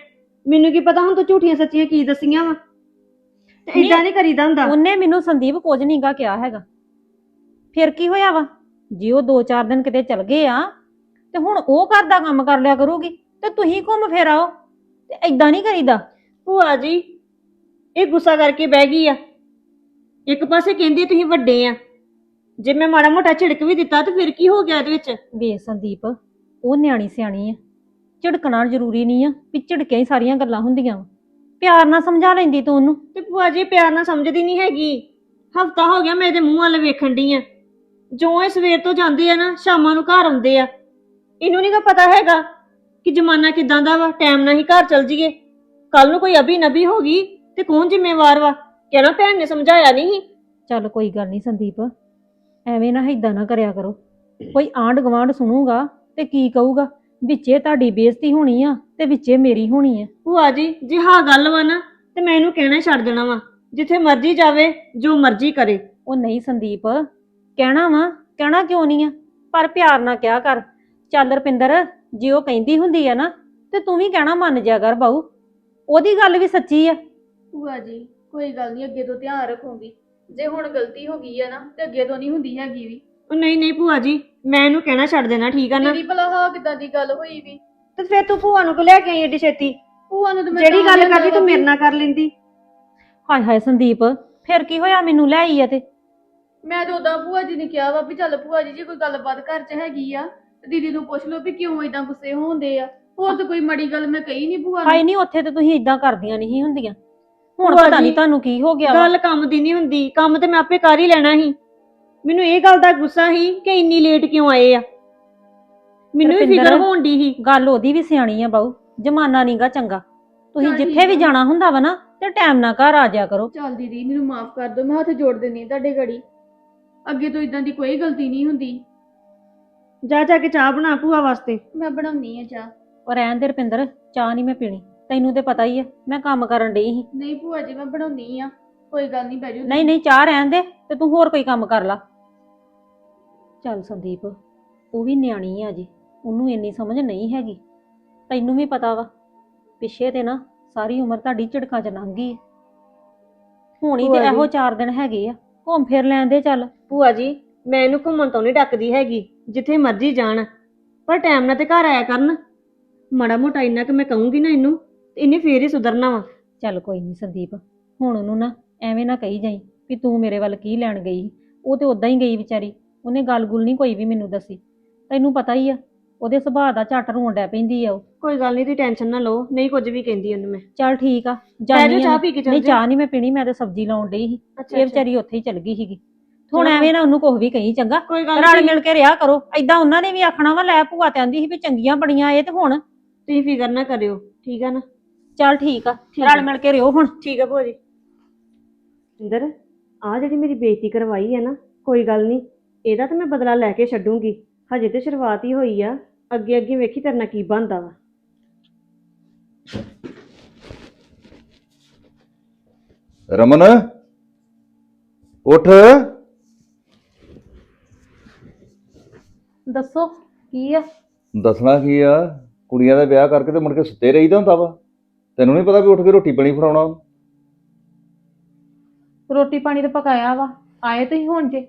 ਮੈਨੂੰ ਕੀ ਪਤਾ ਹੁਣ ਤੂੰ ਝੂਠੀਆਂ ਸੱਚੀਆਂ ਕੀ ਦਸੀਆਂ ਵਾ। ਤੇ ਇਦਾਂ ਨਹੀਂ ਕਰੀਦਾ ਹੁੰਦਾ। ਉਹਨੇ ਮੈਨੂੰ ਸੰਦੀਪ ਕੁਝ ਨਹੀਂਗਾ ਕਿਹਾ ਹੈਗਾ। ਫਿਰ ਕੀ ਹੋਇਆ ਵਾ? ਜੇ ਉਹ 2-4 ਦਿਨ ਕਿਤੇ ਚਲ ਗਏ ਆ ਤੇ ਹੁਣ ਉਹ ਘਰ ਦਾ ਕੰਮ ਕਰ ਲਿਆ ਕਰੂਗੀ ਤੇ ਤੁਸੀਂ ਘੁੰਮ ਫਿਰ ਆਓ। ਤੇ ਐਦਾਂ ਨਹੀਂ ਕਰੀਦਾ। ਭੂਆ ਜੀ ਇਹ ਗੁੱਸਾ ਕਰਕੇ ਬਹਿ ਗਈ ਆ। ਇੱਕ ਪਾਸੇ ਕਹਿੰਦੀ ਤੁਸੀਂ ਵੱਡੇ ਆ ਜੇ ਮੈਂ ਮਾੜਾ ਮੋਟਾ ਝਿੜਕ ਵੀ ਦਿੱਤਾ ਤੇ ਫਿਰ ਕੀ ਹੋ ਗਿਆ ਇਹਦੇ ਵਿੱਚ? ਵੇ ਸੰਦੀਪ ਉਹ ਨਿਆਣੀ ਸਿਆਣੀ ਆ। ਝਿੜਕਣਾ ਜ਼ਰੂਰੀ ਨਹੀਂ ਆ ਵੀ ਝਿੜਕਿਆਂ ਹੀ ਸਾਰੀਆਂ ਗੱਲਾਂ ਹੁੰਦੀਆਂ ਵਾਂ। ਪਿਆਰ ਨਾਲ ਸਮਝਾ ਲੈਂਦੀ ਤੂੰ ਉਹਨੂੰ। ਤੇ ਭੂਆ ਜੀ ਪਿਆਰ ਨਾਲ ਸਮਝਦੀ ਨਹੀਂ ਹੈਗੀ। ਹਫਤਾ ਹੋ ਗਿਆ ਮੈਂ ਇਹਦੇ ਮੂੰਹ ਵੱਲ ਵੇਖਣ ਡਈ ਆ। ਜੋ ਇਹ ਸਵੇਰ ਤੋਂ ਜਾਂਦੇ ਆ ਨਾ ਸ਼ਾਮਾਂ ਨੂੰ ਘਰ ਆਉਂਦੇ ਆ। ਇਹਨੂੰ ਨਹੀਂ ਪਤਾ ਹੈਗਾ ਕਿ ਜ਼ਮਾਨਾ ਕਿਦਾਂ ਦਾ ਵਾ ਟਾਈਮ ਨਾਲ ਹੀ ਘਰ ਚਲ ਜੀਏ ਕੱਲ ਨੂੰ ਕੋਈ ਅਭੀ ਨਬੀ ਹੋ ਗਈ ਤੇ ਕੌਣ ਜ਼ਿੰਮੇਵਾਰ ਵਾ? ਕਹਿਣਾ ਭੈਣ ਨੇ ਸਮਝਾਇਆ ਨਹੀਂ ਚੱਲ ਕੋਈ ਗੱਲ ਨਹੀਂ ਸੰਦੀਪ ਐਵੇਂ ਨਾ ਏਦਾਂ ਨਾ ਕਰਿਆ ਕਰੋ। ਕੋਈ ਆਂਢ ਗਵਾਂਢ ਸੁਣੂਗਾ ਤੇ ਕੀ ਕਹੂਗਾ? ਵਿੱਚੇ ਤੁਹਾਡੀ ਬੇਇੱਜ਼ਤੀ ਹੋਣੀ ਆ ਤੇ ਵਿੱਚੇ ਮੇਰੀ ਹੋਣੀ ਆ। ਭੂਆ ਜੀ ਜੇ ਹਾਂ ਗੱਲ ਵਾ ਨਾ ਤੇ ਮੈਂ ਇਹਨੂੰ ਕਹਿਣਾ ਛੱਡ ਦੇਣਾ ਵਾ। ਜਿੱਥੇ ਮਰਜ਼ੀ ਜਾਵੇ ਜੋ ਮਰਜ਼ੀ ਕਰੇ। ਉਹ ਨਹੀਂ ਸੰਦੀਪ ਕਹਿਣਾ ਵਾ ਕਹਿਣਾ ਕਿਉਂ ਨਹੀਂ ਆ? ਪਰ ਪਿਆਰ ਨਾਲ ਕਿਹਾ ਕਰ। ਚੱਲ ਰਪਿੰਦਰ ਜੇ ਉਹ ਕਹਿੰਦੀ ਹੁੰਦੀ ਆ ਨਾ ਤੇ ਤੂੰ ਵੀ ਕਹਿਣਾ ਮੰਨ ਜਾ ਕਰ ਬਾਊ। ਉਹਦੀ ਗੱਲ ਵੀ ਸੱਚੀ ਆ। ਭੂਆ ਜੀ ਕੋਈ ਗੱਲ ਨਹੀਂ ਅੱਗੇ ਤੋਂ ਧਿਆਨ ਰੱਖੂੰਗੀ। ਜੇ ਹੁਣ ਗਲਤੀ ਹੋ ਗਈ ਹੈ ਨਾ ਤੇ ਅੱਗੇ ਤੋਂ ਨਹੀਂ ਹੁੰਦੀ ਹੈਗੀ ਵੀ। ਉਹ ਨਹੀਂ ਨਹੀਂ ਭੂਆ ਜੀ ਮੈਂ ਇਹਨੂੰ ਕਹਿਣਾ ਛੱਡ ਦੇਣਾ ਠੀਕ ਆ ਨਾ? ਦੀਦੀ ਭਲਾ ਹਾਂ ਕਿਦਾਂ ਦੀ ਗੱਲ ਹੋਈ ਵੀ। ਤੇ ਫਿਰ ਤੂੰ ਭੂਆ ਨੂੰ ਕੋ ਲੈ ਕੇ ਆਈ ਏਡੀ ਛੇਤੀ? ਭੂਆ ਨੂੰ ਤੇ ਮੈਂ ਜਿਹੜੀ ਤਾਂ ਗੱਲ ਕਰਦੀ ਤੂੰ ਮੇਰੇ ਨਾਲ ਕਰ ਲੈਂਦੀ। ਹਾਏ ਹਾਏ ਸੰਦੀਪ ਫਿਰ ਕੀ ਹੋਇਆ? ਮੈਨੂੰ ਲੈ ਆਈ ਆ ਤੇ। ਮੈਂ ਤਾਂ ਉਦਾਂ ਭੂਆ ਜੀ ਨੇ ਕਿਹਾ ਵਾ ਵੀ ਚੱਲ ਭੂਆ ਜੀ ਜੇ ਕੋਈ ਗੱਲਬਾਤ ਘਰ 'ਚ ਹੈਗੀ ਆ ਤੇ ਦੀਦੀ ਨੂੰ ਪੁੱਛ ਲਓ ਵੀ ਕਿਉਂ ਇਦਾਂ ਗੁੱਸੇ ਹੁੰਦੇ ਆ। ਹੋਰ ਤਾਂ ਕੋਈ ਮਾੜੀ ਗੱਲ ਮੈਂ ਕਹੀ ਨਹੀਂ ਭੂਆ ਹਾਏ ਨੂੰ ਨਹੀਂ ਉੱਥੇ ਤੇ ਤੁਸੀਂ ਇਦਾਂ ਕਰਦੀਆਂ ਨਹੀਂ ਹੁੰਦੀਆਂ। ਹੁਣ ਭੂਆ ਪਤਾ ਜੀ, ਨਹੀਂ ਤੁਹਾਨੂੰ ਕੀ ਹੋ ਗਿਆ ਵਾ। ਗੱਲ ਕੰਮ ਦੀ ਨਹੀਂ ਹੁੰਦੀ ਕੰਮ ਤੇ ਮੈਂ ਆਪੇ ਕਰ ਹੀ ਲੈਣਾ ਸੀ। ਮੈਨੂੰ ਇਹ ਗੱਲ ਦਾ ਗੁੱਸਾ ਸੀ ਕਿ ਇੰਨੀ ਲੇਟ ਕਿਉਂ ਆਏ ਆ। ਮੈਨੂੰ ਵੀ ਰੁਪਿੰਦਰ, ਫਿਕਰ ਹੋਣ ਦੀ ਸੀ। ਗੱਲ ਉਹਦੀ ਵੀ ਸਿਆਣੀ ਆ ਬਾਊ ਜਮਾਨਾ ਨਹੀਂਗਾ ਚੰਗਾ। ਤੁਸੀਂ ਚੱਲ ਜਿੱਥੇ ਠੀਕ ਵੀ ਆ। ਜਾਣਾ ਹੁੰਦਾ ਵਾ ਨਾ ਤੇ ਟਾਈਮ ਨਾਲ ਘਰ ਆ ਜਾਇਆ ਕਰੋ। ਚੱਲ ਦੀਦੀ ਮੈਨੂੰ ਮਾਫ ਕਰ ਦਿਓ ਮੈਂ ਹੱਥ ਜੋੜ ਦਿੰਦੀ ਹਾਂ ਤੁਹਾਡੇ ਘੜੀ। ਅੱਗੇ ਤੋਂ ਇਦਾਂ ਦੀ ਕੋਈ ਗਲਤੀ ਨਹੀਂ ਹੁੰਦੀ। ਜਾ ਜਾ ਕੇ ਚਾਹ ਬਣਾ ਭੂਆ ਵਾਸਤੇ। ਮੈਂ ਬਣਾਉਣੀ ਆ ਚਾਹ। ਪਰ ਰਹਿਣ ਦੇ ਰਪਿੰਦਰ ਚਾਹ ਨਹੀਂ ਮੈਂ ਪੀਣੀ। ਤੈਨੂੰ ਤੇ ਪਤਾ ਹੀ ਆ ਮੈਂ ਕੰਮ ਕਰਨ ਡਈ ਸੀ। ਨਹੀਂ ਭੂਆ ਜੀ ਮੈਂ ਬਣਾਉਣੀ ਆ। ਕੋਈ ਗੱਲ ਨਹੀਂ ਬੈਜੋ ਨਹੀਂ ਨਹੀਂ ਚਾਹ ਰਹਿਣ ਦੇ ਤੇ ਤੂੰ ਹੋਰ ਕੋਈ ਕੰਮ ਕਰ ਲਾ। ਚੱਲ ਸੰਦੀਪ ਉਹ ਵੀ ਨਿਆਣੀ ਆ ਜੀ ਉਹਨੂੰ ਇੰਨੀ ਸਮਝ ਨਹੀਂ ਹੈਗੀ। ਤੈਨੂੰ ਵੀ ਪਤਾ ਵਾ ਪਿੱਛੇ ਤੇ ਨਾ ਸਾਰੀ ਉਮਰ ਤੁਹਾਡੀ ਝਿੜਕਾਂ ਚ ਲੰਘ ਗਈ। ਹੁਣੀ ਤੇ। ਇਹੋ ਚਾਰ ਦਿਨ ਹੈਗੇ ਆ ਘੁੰਮ ਫਿਰ ਲੈਣ ਦੇ ਚੱਲ। ਭੂਆ ਜੀ ਮੈਂ ਇਹਨੂੰ ਘੁੰਮਣ ਤੋਂ ਨਹੀਂ ਡੱਕਦੀ ਹੈਗੀ ਜਿੱਥੇ ਮਰਜ਼ੀ ਜਾਣ। ਪਰ ਟਾਈਮ ਨਾਲ ਤੇ ਘਰ ਆਇਆ ਕਰਨ। ਮਾੜਾ ਮੋਟਾ ਇੰਨਾ ਕਿ ਮੈਂ ਕਹੂੰਗੀ ਨਾ ਇਹਨੂੰ। ਤੇ ਇਹਨੇ ਫੇਰ ਹੀ ਸੁਧਰਨਾ ਵਾ। ਚੱਲ ਕੋਈ ਨਹੀਂ ਸੰਦੀਪ ਹੁਣ ਉਹਨੂੰ ਨਾ ਐਵੇਂ ਨਾ ਕਹੀ ਜਾਈ ਵੀ ਤੂੰ ਮੇਰੇ ਵੱਲ ਕੀ ਲੈਣ ਗਈ। ਉਹ ਤੇ ਉਦਾਂ ਹੀ ਗਈ ਵਿਚਾਰੀ। ਉਹਨੇ ਗੱਲ-ਗੁਲ ਨਹੀਂ ਕੋਈ ਵੀ ਮੈਨੂੰ ਦੱਸੀ। ਤੈਨੂੰ ਪਤਾ ਹੀ ਆ ਉਹਦੇ ਸੁਭਾਅ ਦਾ ਝੱਟ ਰੋਣ ਡੈ ਪੈਂਦੀ ਆ ਉਹ। ਕੋਈ ਗੱਲ ਨਹੀਂ ਤੁਸੀਂ ਟੈਨਸ਼ਨ ਨਾ ਲਓ। ਨਹੀਂ ਕੁਝ ਵੀ ਕਹਿੰਦੀ ਉਹਨੂੰ ਮੈਂ। ਚੱਲ ਠੀਕ ਆ ਜਾਨੀ ਆ ਚਾਹ। ਪੀ ਕੇ ਚੱਲ ਨਹੀਂ। ਚਾਹ ਨਹੀਂ ਮੈਂ ਪੀਣੀ ਮੈਂ ਤੇ ਸਬਜ਼ੀ ਲਾਉਣ ਡਈ ਸੀ। ਅੱਛਾ ਇਹ ਅੱਛਾ। ਵਿਚਾਰੀ ਉੱਥੇ ਹੀ ਚਲ ਗਈ ਸੀਗੀ। ਹੁਣ ਚਲੋ। ਐਵੇਂ ਨਾ ਉਹਨੂੰ ਕੁਝ ਵੀ ਕਹੀ ਚੰਗਾ। ਕੋਈ ਗੱਲ ਰਲ ਨਹੀਂ ਮਿਲ ਕੇ ਰਿਹਾ ਕਰੋ। ਐਦਾਂ ਉਹਨਾਂ ਨੇ ਵੀ ਆਖਣਾ ਵਾ ਲੈ ਭੂਆ ਤੇ ਆਂਦੀ ਸੀ ਵੀ ਚੰਗੀਆਂ ਬੜੀਆਂ ਇਹ ਤੇ ਹੁਣ। ਤੁਸੀਂ ਫਿਕਰ ਨਾ ਕਰਿਓ। ਠੀਕ ਆ ਨਾ? ਚੱਲ ਠੀਕ ਆ ਰਲ। ਮਿਲ ਕੇ ਰਿਓ ਹੁਣ। ਠੀਕ ਆ ਭੂਆ ਜੀ। ਇੰਦਰ ਆ ਜਿਹੜੀ ਮੇਰੀ ਬੇਇੱਜ਼ਤੀ ਕਰਵਾਈ ਹੈ ਨਾ ਕੋਈ ਗੱਲ ਨਹੀਂ ਇਹਦਾ ਤਾਂ ਮੈਂ ਬਦਲਾ ਲੈ ਕੇ ਛੱਡੂੰਗੀ। ਹਜੇ ਤੇ ਸ਼ੁਰੂਆਤ ਹੀ ਹੋਈ ਆ ਅੱਗੇ ਅੱਗੇ ਵੇਖੀ ਤੇਰੇ ਨਾਲ ਕੀ ਬਣਦਾ ਵਾ। ਰਮਨ ਉੱਠ। ਦੱਸੋ ਕੀ ਆ? ਦੱਸਣਾ ਕੀ ਆ? ਕੁੜੀਆਂ ਦਾ ਵਿਆਹ ਕਰਕੇ ਤੇ ਮੁੜ ਕੇ ਸੁੱਤੇ ਰਹੀਦਾ ਹੁੰਦਾ ਵਾ। ਤੈਨੂੰ ਨਹੀਂ ਪਤਾ ਵੀ ਉੱਠ ਕੇ ਰੋਟੀ ਪਾਣੀ ਫੜਾਉਣਾ ਰੋਟੀ ਪਾਣੀ ਤਾਂ ਪਕਾਇਆ ਵਾ ਆਏ ਤੁਸੀਂ ਹੁਣ ਜੇ।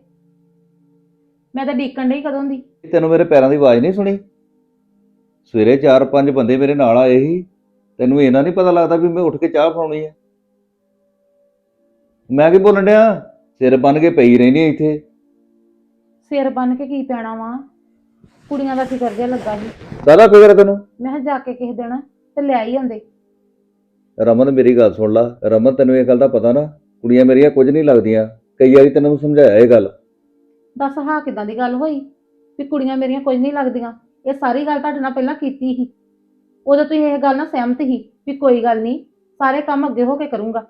ਮੈਂ ਤਾਂ ਡੀਕਣ ਡਈ ਕਦੋਂ ਦੀ। ਤੈਨੂੰ ਮੇਰੇ ਪੈਰਾਂ ਦੀ ਆਵਾਜ਼ ਨਹੀਂ ਸੁਣੀ? ਸਵੇਰੇ 4-5 ਬੰਦੇ ਮੇਰੇ ਨਾਲ ਆਏ ਸੀ ਤੈਨੂੰ ਇਹਨਾਂ ਨਹੀਂ ਪਤਾ ਲੱਗਦਾ ਵੀ ਮੈਂ ਉੱਠ ਕੇ ਚਾਹ ਫੜਾਉਣੀ ਆ। ਮੈਂ ਕੀ ਬੋਲਣ ਡਿਆ? ਸਿਰ ਬੰਨ ਕੇ ਪਈ ਰਹਿੰਦੀ ਇੱਥੇ। ਸਿਰ ਬੰਨ ਕੇ ਕੀ ਪੈਣਾ ਵਾ? ਕੁੜੀਆਂ ਦਾ ਫਿਕਰ ਜਿਹਾ ਲੱਗਾ ਸੀ। ਕਾਹਦਾ ਫਿਕਰ ਤੈਨੂੰ? ਮੈਂ ਕਿਹਾ ਜਾ ਕੇ ਕਿਸੇ ਦਿਨ ਤੇ ਲੈ ਹੀ ਆਉਂਦੇ। ਰਮਨ ਮੇਰੀ ਗੱਲ ਸੁਣ ਲਾ। ਰਮਨ ਤੈਨੂੰ ਇਹ ਗੱਲ ਦਾ ਪਤਾ ਨਾ ਕੁੜੀਆਂ ਮੇਰੀਆਂ ਕੁਝ ਨਹੀਂ ਲੱਗਦੀਆਂ। ਕਈ ਵਾਰੀ ਤੈਨੂੰ ਸਮਝਾਇਆ ਇਹ ਗੱਲ। ਦੱਸ ਹਾਂ ਕਿਦਾਂ ਦੀ ਗੱਲ ਹੋਈ? ਵੀ ਕੁੜੀਆਂ ਮੇਰੀਆਂ ਕੁਝ ਨਹੀਂ ਲੱਗਦੀਆਂ। ਇਹ ਸਾਰੀ ਗੱਲ ਤੁਹਾਡੇ ਨਾਲ ਪਹਿਲਾਂ ਕੀਤੀ ਸੀ। ਉਦੋਂ ਤੁਸੀਂ ਇਹ ਗੱਲ ਨਾਲ ਸਹਿਮਤ ਸੀ ਵੀ ਕੋਈ ਗੱਲ ਨਹੀਂ ਸਾਰੇ ਕੰਮ ਅੱਗੇ ਹੋ ਕੇ ਕਰੂੰਗਾ।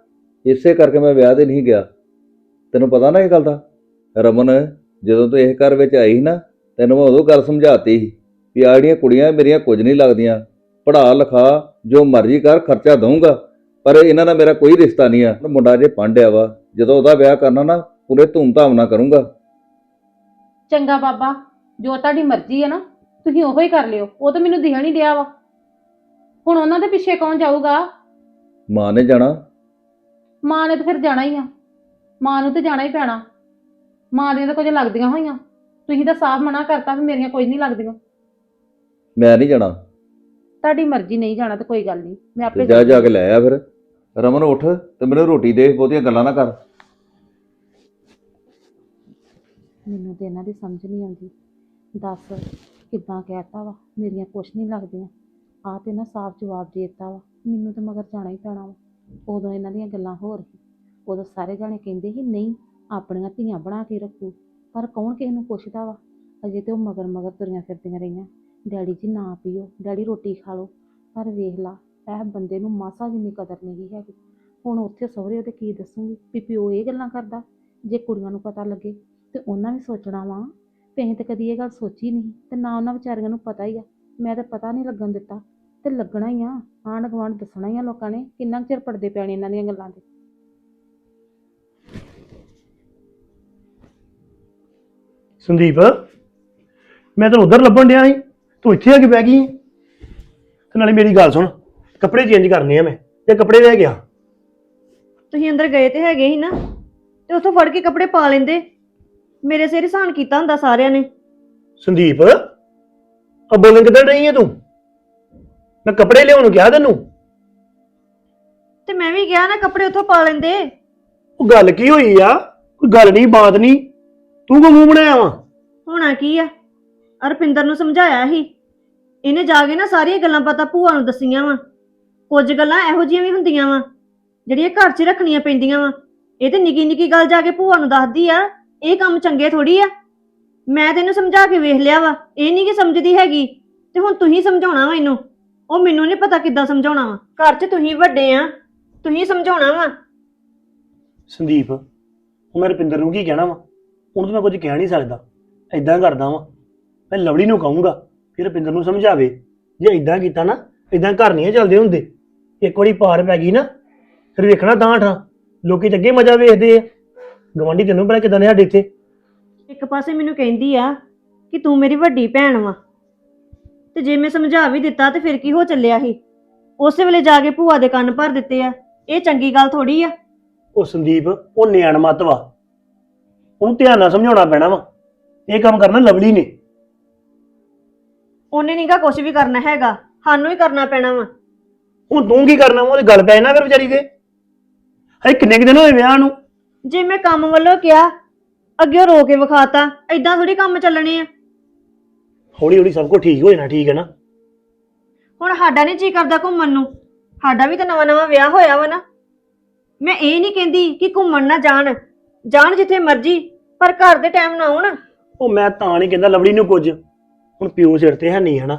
ਇਸੇ ਕਰਕੇ ਮੈਂ ਵਿਆਹ ਤੇ ਨਹੀਂ ਗਿਆ। ਤੈਨੂੰ ਪਤਾ ਨਾ ਇਹ ਗੱਲ ਦਾ? ਰਮਨ ਜਦੋਂ ਤੂੰ ਇਹ ਘਰ ਵਿੱਚ ਆਈ ਸੀ ਨਾ ਤੈਨੂੰ ਮੈਂ ਉਦੋਂ ਗੱਲ ਸਮਝਾਤੀ ਸੀ ਵੀ ਆਹ ਜਿਹੜੀਆਂ ਕੁੜੀਆਂ ਮੇਰੀਆਂ ਕੁਝ ਨਹੀਂ ਲੱਗਦੀਆਂ। ਪੜ੍ਹਾ ਲਿਖਾ ਜੋ ਮਰਜ਼ੀ ਕਰ ਖਰਚਾ ਦਊਂਗਾ ਪਰ ਇਹਨਾਂ ਨਾਲ ਮੇਰਾ ਕੋਈ ਰਿਸ਼ਤਾ ਨਹੀਂ ਆ। ਮੁੰਡਾ ਜੇ ਪੰਡਿਆ ਵਾ ਜਦੋਂ ਉਹਦਾ ਵਿਆਹ ਕਰਨਾ ਨਾ ਪੂਰੇ ਧੂਮ-ਧਾਮ ਨਾਲ ਕਰੂੰਗਾ। ਚੰਗਾ ਬਾਬਾ ਜੋ ਤੁਹਾਡੀ ਮਰਜ਼ੀ ਹੈ ਨਾ ਤੁਸੀਂ ਉਹੋ ਹੀ ਕਰ ਲਿਓ ਉਹ ਤਾਂ ਮੈਨੂੰ ਦਿਖਣ ਹੀ ਡਿਆ ਵਾ। ਹੁਣ ਉਹਨਾਂ ਦੇ ਪਿੱਛੇ ਕੌਣ ਜਾਊਗਾ? ਮਾਂ ਨੇ ਜਾਣਾ। ਮਾਂ ਨੇ ਤਾਂ ਫਿਰ ਜਾਣਾ ਹੀ ਆ। ਮਾਂ ਨੂੰ ਤੇ ਜਾਣਾ ਹੀ ਪੈਣਾ। ਮਾਂ ਦੀਆਂ ਤਾਂ ਕੁਝ ਲੱਗਦੀਆਂ ਹੋਈਆਂ। ਤੁਸੀਂ ਤਾਂ ਸਾਫ਼ ਮਨਾ ਕਰਤਾ ਵੀ ਮੇਰੀਆਂ ਕੁਝ ਨਹੀਂ ਲੱਗਦੀਆਂ। ਮੈਂ ਨਹੀਂ ਜਾਣਾ। ਤੁਹਾਡੀ ਮਰਜ਼ੀ ਨਹੀਂ ਜਾਣਾ ਤਾਂ ਕੋਈ ਗੱਲ ਨਹੀਂ। ਮੈਂ ਤੇ ਆਪੇ ਜਾ ਜਾ ਕੇ ਲੈ ਆ ਫਿਰ। ਰਮਨ ਉੱਠ ਤੇ ਮੈਨੂੰ ਰੋਟੀ ਦੇ ਬਹੁਤੀਆਂ ਗੱਲਾਂ ਨਾ ਕਰ। ਮੈਨੂੰ ਤੇ ਇਹਨਾਂ ਦੀ ਸਮਝ ਨਹੀਂ ਆਉਂਦੀ। ਦੱਸ ਕਿੱਦਾਂ ਕਹਿਤਾ ਵਾ? ਮੇਰੀਆਂ ਕੁਛ ਨਹੀਂ ਲੱਗਦੀਆਂ। ਆ ਤੇ ਨਾ ਸਾਫ਼ ਜਵਾਬ ਦੇ ਦਿੱਤਾ ਵਾ। ਮੈਨੂੰ ਤੇ ਮਗਰ ਜਾਣਾ ਹੀ ਪੈਣਾ ਵਾ। ਉਦੋਂ ਇਹਨਾਂ ਦੀਆਂ ਗੱਲਾਂ ਹੋਰ ਸੀ। ਉਦੋਂ ਸਾਰੇ ਜਾਣੇ ਕਹਿੰਦੇ ਸੀ ਨਹੀਂ ਆਪਣੀਆਂ ਧੀਆਂ ਬਣਾ ਕੇ ਰੱਖੂ। ਪਰ ਕੌਣ ਕਿਸੇ ਨੂੰ ਪੁੱਛਦਾ ਵਾ? ਅਜੇ ਤੇ ਉਹ ਮਗਰ ਮਗਰ ਤੁਰੀਆਂ ਫਿਰਦੀਆਂ ਰਹੀਆਂ। ਡੈਡੀ ਜੀ ਨਾ ਪੀਓ, ਡੈਡੀ ਰੋਟੀ ਖਾ ਲਓ। ਪਰ ਵੇਖ ਲਾ, ਇਹ ਬੰਦੇ ਨੂੰ ਮਾਸਾ ਜਿੰਨੀ ਕਦਰ ਨਹੀਂ ਹੈਗੀ। ਹੁਣ ਉੱਥੇ ਸਹੁਰੇ ਉਹਦੇ ਕੀ ਦੱਸੂਗੀ? ਵੀ ਪਿਓ ਇਹ ਗੱਲਾਂ ਕਰਦਾ, ਜੇ ਕੁੜੀਆਂ ਨੂੰ ਪਤਾ ਲੱਗੇ ਤੇ ਉਹਨਾਂ ਵੀ ਸੋਚਣਾ ਵਾ। ਤੇ ਅਸੀਂ ਤੇ ਕਦੀ ਇਹ ਗੱਲ ਸੋਚੀ ਨਹੀਂ, ਤੇ ਨਾ ਉਹਨਾਂ ਵਿਚਾਰੀਆਂ ਨੂੰ ਪਤਾ ਹੀ ਆ। ਮੈਂ ਤਾਂ ਪਤਾ ਨਹੀਂ ਲੱਗਣ ਦਿੱਤਾ, ਤੇ ਲੱਗਣਾ ਹੀ ਆ। ਆਂਢ ਗੁਆਂਢ ਦੱਸਣਾ ਹੀ ਆ ਲੋਕਾਂ ਨੇ, ਕਿੰਨਾ ਕੁ ਚਿਰ ਪੜਦੇ ਪੈਣੇ ਇਹਨਾਂ ਦੀਆਂ ਗੱਲਾਂ ਦੇ ਸੰਦੀਪ, ਮੈਂ ਤੈਨੂੰ ਉਧਰ ਲੱਭਣ ਡਿਆ ਸੀ। ਤੂੰ ਇੱਥੇ ਆ ਕੇ ਬਹਿ ਗਈ। ਤੇ ਨਾਲੇ ਮੇਰੀ ਗੱਲ ਸੁਣ ਕੱਪੜੇ ਚੇਂਜ ਕਰਨੇ ਆ ਮੈਂ ਤੇ ਕੱਪੜੇ ਲੈ ਗਿਆ ਤੁਸੀਂ ਅੰਦਰ ਗਏ ਤੇ ਹੈਗੇ ਸੀ ਨਾ ਤੇ ਉੱਥੋਂ ਫੜ ਕੇ ਕੱਪੜੇ ਪਾ ਲੈਂਦੇ। ਮੇਰੇ ਸਿਰ ਹਸਾਨ ਕੀਤਾ ਹੁੰਦਾ ਸਾਰਿਆਂ ਨੇ। ਸੰਦੀਪ ਆ ਬੋਲਣ ਕਿੱਧਰ ਰਹੀ ਹੈ ਤੂੰ? ਮੈਂ ਕੱਪੜੇ ਲਿਆਉਣ ਨੂੰ ਕਿਹਾ ਤੈਨੂੰ। ਤੇ ਮੈਂ ਵੀ ਕਿਹਾ ਨਾ ਕੱਪੜੇ ਉੱਥੋਂ ਪਾ ਲੈਂਦੇ। ਉਹ ਗੱਲ ਕੀ ਹੋਈ ਆ? ਕੋਈ ਗੱਲ ਨਹੀਂ ਬਾਤ ਨਹੀਂ। ਤੂੰ ਕੋ ਮੂੰਹ ਬਣਾਇਆ ਵਾ? ਹੋਣਾ ਕੀ ਆ? ਅਰਪਿੰਦਰ ਨੂੰ ਸਮਝਾਇਆ ਸੀ। ਇਹਨੇ ਜਾ ਕੇ ਨਾ ਸਾਰੀਆਂ ਗੱਲਾਂ ਪਤਾ ਭੂਆ ਨੂੰ ਦੱਸੀਆਂ ਵਾ। ਕੁਝ ਗੱਲਾਂ ਇਹੋ ਜਿਹੀਆਂ ਵੀ ਹੁੰਦੀਆਂ ਵਾ, ਜਿਹੜੀਆਂ ਘਰ 'ਚ ਰੱਖਣੀਆਂ ਪੈਂਦੀਆਂ ਵਾ। ਇਹ ਤੇ ਨਿੱਕੀ ਨਿੱਕੀ ਗੱਲ ਜਾ ਕੇ ਭੂਆ ਨੂੰ ਦੱਸਦੀ ਆ, ਇਹ ਕੰਮ ਚੰਗੇ ਥੋੜੀ ਆ। ਮੈਂ ਤੈਨੂੰ ਸਮਝਾ ਕੇ ਵੇਖ ਲਿਆ ਵਾ, ਇਹ ਨਹੀਂ ਕਿ ਸਮਝਦੀ ਹੈਗੀ, ਤੇ ਹੁਣ ਤੁਸੀਂ ਸਮਝਾਉਣਾ ਵਾ ਇਹਨੂੰ। ਉਹ ਮੈਨੂੰ ਨਹੀਂ ਪਤਾ ਕਿੱਦਾਂ ਸਮਝਾਉਣਾ ਵਾ। ਘਰ 'ਚ ਤੁਸੀਂ ਵੱਡੇ ਆ, ਤੁਸੀਂ ਸਮਝਾਉਣਾ ਵਾ। ਸੰਦੀਪ ਉਹ ਮੈਂ ਰੁਪਿੰਦਰ ਨੂੰ ਕੀ ਕਹਿਣਾ ਵਾ? ਉਹਨੂੰ ਤਾਂ ਮੈਂ ਕੁਝ ਕਹਿ ਨਹੀਂ ਸਕਦਾ। ਐਦਾਂ ਕਰਦਾ ਵਾਂ। ਮੈਂ ਲਵਲੀ ਨੂੰ ਕਹੂੰਗਾ ਫਿਰ ਰੁਪਿੰਦਰ ਨੂੰ ਸਮਝਾਵੇ। ਜੇ ਐਦਾਂ ਕੀਤਾ ਨਾ ਐਦਾਂ ਘਰ ਨਹੀਂ ਚੱਲਦੇ ਹੁੰਦੇ। ਇੱਕ ਵਾਰੀ ਪਾਰ ਪੈ ਗਈ ਨਾ ਫਿਰ ਵੇਖਣਾ ਤਾਂ ਠਾਂ ਲੋਕੀ ਤਾਂ ਅੱਗੇ ਮਜ਼ਾ ਵੇਖਦੇ ਆ। ਗਵਾਂਢੀ ਤੈਨੂੰ ਪਤਾ ਕਿਦਾਂ ਨੇ ਸਾਡੇ ਇੱਥੇ। ਇੱਕ ਪਾਸੇ ਮੈਨੂੰ ਕਹਿੰਦੀ ਆ ਕਿ ਤੂੰ ਮੇਰੀ ਵੱਡੀ ਭੈਣ ਵਾ। ਤੇ ਜੇ ਮੈਂ ਸਮਝਾ ਵੀ ਦਿੱਤਾ ਤੇ ਫਿਰ ਕੀ ਹੋ ਚੱਲਿਆ ਸੀ? ਉਸੇ ਵੇਲੇ ਜਾ ਕੇ ਭੂਆ ਦੇ ਕੰਨ ਭਰ ਦਿੱਤੇ ਆ। ਇਹ ਚੰਗੀ ਗੱਲ ਥੋੜੀ ਆ। ਉਹ ਸੰਦੀਪ ਉਹ ਨਿਆਣ ਮੱਤ ਵਾ। ਉਹਨੂੰ ਧਿਆਨ ਨਾਲ ਸਮਝਾਉਣਾ ਪੈਣਾ ਵਾ। ਇਹ ਕੰਮ ਕਰਨਾ ਲਵਲੀ ਨੇ। ਉਹਨੇ ਨਹੀਂਗਾ ਕੁਝ ਵੀ ਕਰਨਾ ਹੈਗਾ। ਸਾਨੂੰ ਹੀ ਕਰਨਾ ਪੈਣਾ ਵਾ। ਹੁਣ ਤੂੰ ਕੀ ਕਰਨਾ ਵਾ? ਉਹਦੀ ਗੱਲ ਪੈ ਨਾ ਫਿਰ ਵਿਚਾਰੀ ਦੇ। ਹਏ ਕਿੰਨੇ ਕੁ ਦਿਨ ਹੋਏ ਵਿਆਹ ਨੂੰ? ਜੇ ਮੈਂ ਕੰਮ ਵੱਲੋਂ ਕਿਹਾ ਅੱਗੇ ਰੋ ਕੇ ਵਿਖਾਤਾ ਐਦਾਂ ਥੋੜੀ ਕੰਮ ਚੱਲਣੇ ਆ। ਹੌਲੀ ਹੌਲੀ ਸਭ ਕੁਝ ਠੀਕ ਹੋ ਜਾਣਾ ਠੀਕ ਹੈ ਨਾ? ਹੁਣ ਸਾਡਾ ਨਹੀਂ ਜੀ ਕਰਦਾ ਘੁੰਮਣ ਨੂੰ। ਸਾਡਾ ਵੀ ਤਾਂ ਨਵਾਂ ਨਵਾਂ ਵਿਆਹ ਹੋਇਆ ਵਾ ਨਾ। ਮੈਂ ਇਹ ਨਹੀਂ ਕਹਿੰਦੀ ਕਿ ਘੁੰਮਣ ਨਾ ਜਾਣ। ਜਾਣ ਜਿੱਥੇ ਮਰਜ਼ੀ ਪਰ ਘਰ ਦੇ ਟਾਈਮ ਨਾ ਆਉਣ। ਉਹ ਮੈਂ ਤਾਂ ਨਹੀਂ ਕਹਿੰਦਾ ਲਵਲੀ ਨੂੰ ਕੁਝ। ਹੁਣ ਪਿਓ ਸਿਰ ਤੇ ਹੈ ਨਹੀਂ ਹਨਾ?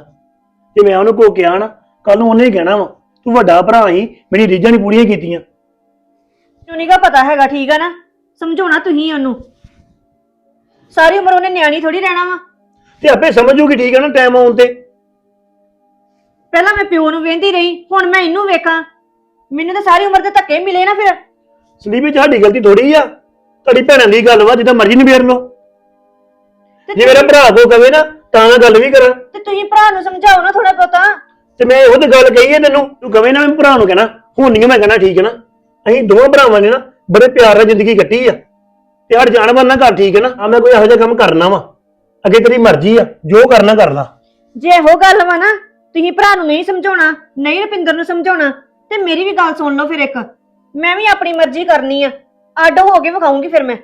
ਜੇ ਮੈਂ ਉਹਨੂੰ ਕੋ ਕਿਹਾ ਨਾ ਕੱਲ ਨੂੰ ਉਹਨੇ ਹੀ ਕਹਿਣਾ ਵਾ ਤੂੰ ਵੱਡਾ ਭਰਾ ਹੀ ਮੇਰੀ ਰੀਝਾਂ ਨਹੀਂ ਪੂਰੀਆਂ ਕੀਤੀਆਂ। ਕਿਉਂ ਨੀਗਾ ਪਤਾ ਹੈਗਾ ਠੀਕ ਆ ਨਾ? ਸਮਝਾਉਣਾ ਤੁਸੀਂ ਉਹਨੂੰ। ਸਾਰੀ ਉਮਰ ਉਹਨੇ ਨਿਆਣੀ ਥੋੜੀ ਰਹਿਣਾ ਵਾ। ਤੇ ਆਪੇ ਸਮਝੂਗੀ ਠੀਕ ਹੈ ਨਾ ਟਾਈਮ ਆਉਣ ਤੇ। ਪਹਿਲਾਂ ਮੈਂ ਪਿਓ ਨੂੰ ਵੇਂਦੀ ਰਹੀ ਹੁਣ ਮੈਂ ਇਹਨੂੰ ਵੇਖਾਂ। ਮੈਨੂੰ ਤਾਂ ਸਾਰੀ ਉਮਰ ਦੇ ਧੱਕੇ ਮਿਲੇ ਨਾ ਫਿਰ। ਸੰਦੀਪ 'ਚ ਸਾਡੀ ਗਲਤੀ ਥੋੜੀ ਆ। ਤੁਹਾਡੀ ਭੈਣਾਂ ਦੀ ਗੱਲ ਵਾ ਜਿੱਦਾਂ ਮਰਜ਼ੀ ਨਿਬੇੜ ਲਓ। ਤੇ ਜੇ ਮੇਰਾ ਭਰਾ ਕੋ ਕਵੇ ਨਾ ਤਾਂ ਗੱਲ ਵੀ ਕਰਾਂ। ਤੇ ਤੁਸੀਂ ਭਰਾ ਨੂੰ ਸਮਝਾਓ ਨਾ ਥੋੜਾ ਬਹੁਤਾ। ਤੇ ਮੈਂ ਉਹ ਤੇ ਗੱਲ ਕਹੀ ਹੈ ਤੈਨੂੰ ਤੂੰ ਕਵੇ ਨਾ ਮੈਂ ਭਰਾ ਨੂੰ ਕਹਿਣਾ। ਹੁਣ ਨਹੀਂ ਮੈਂ ਕਹਿਣਾ ਠੀਕ ਹੈ ਨਾ। ਅਸੀਂ ਦੋਵਾਂ ਭਰਾਵਾਂ ਨੇ ਨਾ ਬੜੇ ਪਿਆਰ ਨਾਲ ਜ਼ਿੰਦਗੀ ਕੱਟੀ ਆ। ਤੇ ਹਰ ਜਾਨਵਰ ਨਾ ਕਰ ਠੀਕ ਹੈ ਨਾ। ਆ ਮੈਂ ਕੋਈ ਇਹੋ ਜਿਹਾ ਕੰਮ ਕਰਨਾ ਵਾ। ਅੱਗੇ ਤੇਰੀ ਮਰਜ਼ੀ ਆ ਜੋ ਕਰਨਾ ਕਰ ਲਾ ਜੇ ਇਹੋ ਗੱਲ ਵਾ ਨਾ ਤੁਸੀਂ ਭਰਾ ਨੂੰ ਨਹੀਂ ਸਮਝਾਉਣਾ ਨਹੀਂ ਰੁਪਿੰਦਰ ਨੂੰ ਸਮਝਾਉਣਾ ਤੇ ਮੇਰੀ ਵੀ ਗੱਲ ਸੁਣ ਲਓ ਫਿਰ ਇੱਕ। ਮੈਂ ਵੀ ਆਪਣੀ ਮਰਜ਼ੀ ਕਰਨੀ ਆ। ਅੱਡ ਹੋ ਕੇ ਵਿਖਾਉਂਗੀ ਫਿਰ ਮੈਂ।